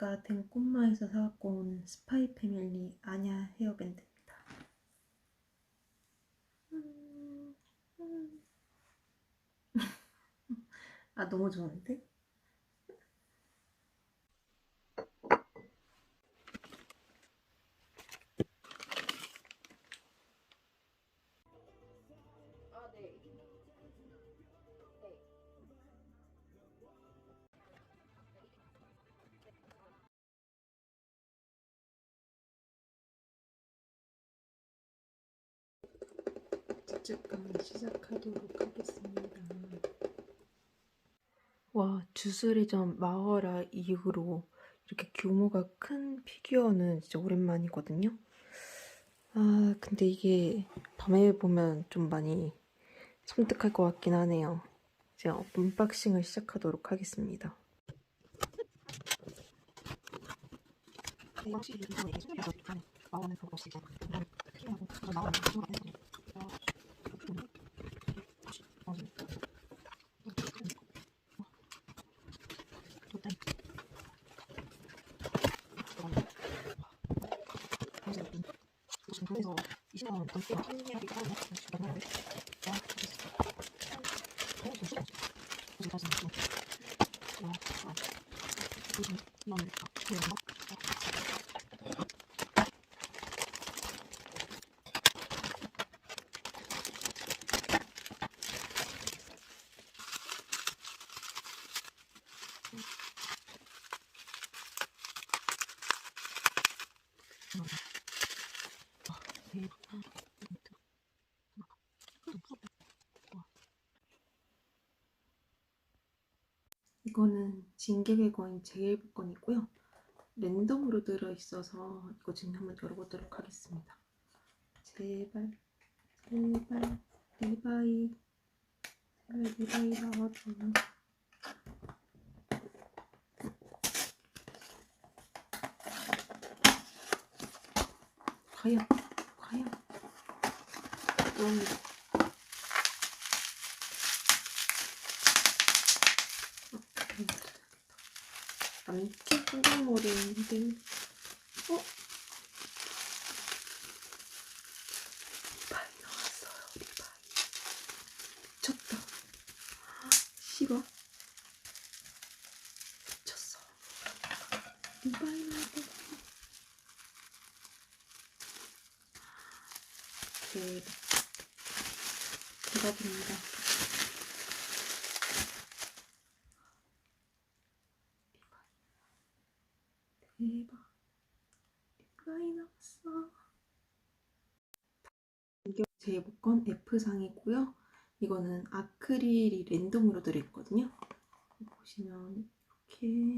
아까 덴꼬마에서 사갖고 온 스파이 패밀리 아냐 헤어밴드입니다. 음, 음. 아 너무 좋은데? 찌찌감 시작하도록 하겠습니다. 와, 주스리전 마허라 이후로 이렇게 규모가 큰 피규어는 진짜 오랜만이거든요. 아, 근데 이게 밤에 보면 좀 많이 섬뜩할 것 같긴 하네요. 제가 언박싱을 시작하도록 하겠습니다. 20만원 넘게 판매하기도 하고 주변에 이거는 진격의 거인 제1복권이고요. 랜덤으로 들어있어서 이거 지금 한번 열어보도록 하겠습니다. 제발, 제발, 리바이, 제발 리바이 나와줘. 과연, 과연. 그럼 남쪽 풍경머리인데. 어? 리바이 나왔어요 리바이 미쳤다. 싫어. 미쳤어. 리바이 나왔 다 대박 대박입니다 제 복권 F상이고요. 이거는 아크릴이 랜덤으로 들어있거든요. 보시면 이렇게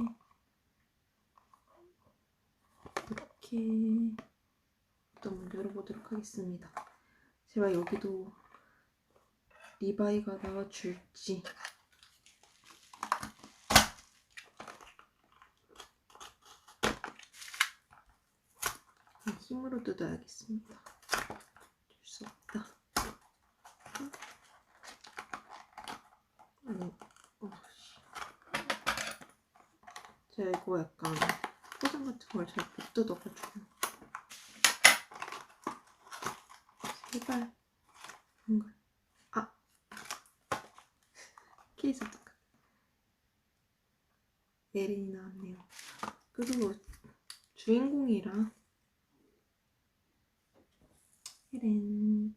이렇게. 또 한번 열어보도록 하겠습니다 제발 여기도 리바이가 나와줄지 힘으로 뜯어야겠습니다. 줄 수 없다. 아니, 어, 씨. 제가 이거 약간 포장 같은 걸 잘 못 뜯어가지고. 제발. 뭔가. 아! 케이스 어떡하 에린이 나왔네요. 그리고 주인공이라 헤렌.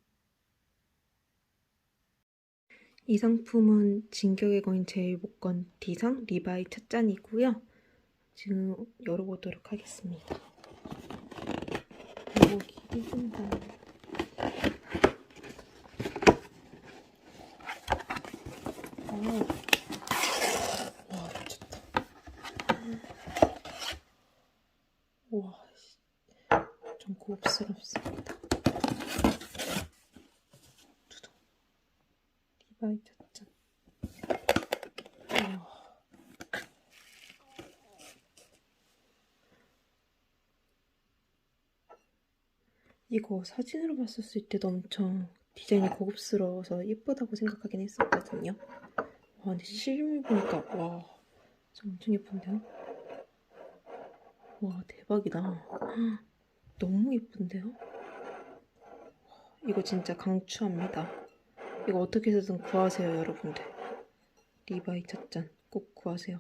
이 상품은 진격의 거인 제1복권 D상 리바이 첫 잔이고요. 지금 열어보도록 하겠습니다. 너무 기대된다. 오. 와, 미쳤다. 우와, 씨. 좀 고급스럽습니다. 두둥. 리바이. 우와. 이거 사진으로 봤었을 때도 엄청 디자인이 고급스러워서 예쁘다고 생각하긴 했었거든요. 와, 근데 실물 보니까 와, 엄청 예쁜데요? 와, 대박이다. 너무 예쁜데요? 이거 진짜 강추합니다. 이거 어떻게 해서든 구하세요, 여러분들. 리바이 찻잔 꼭 구하세요.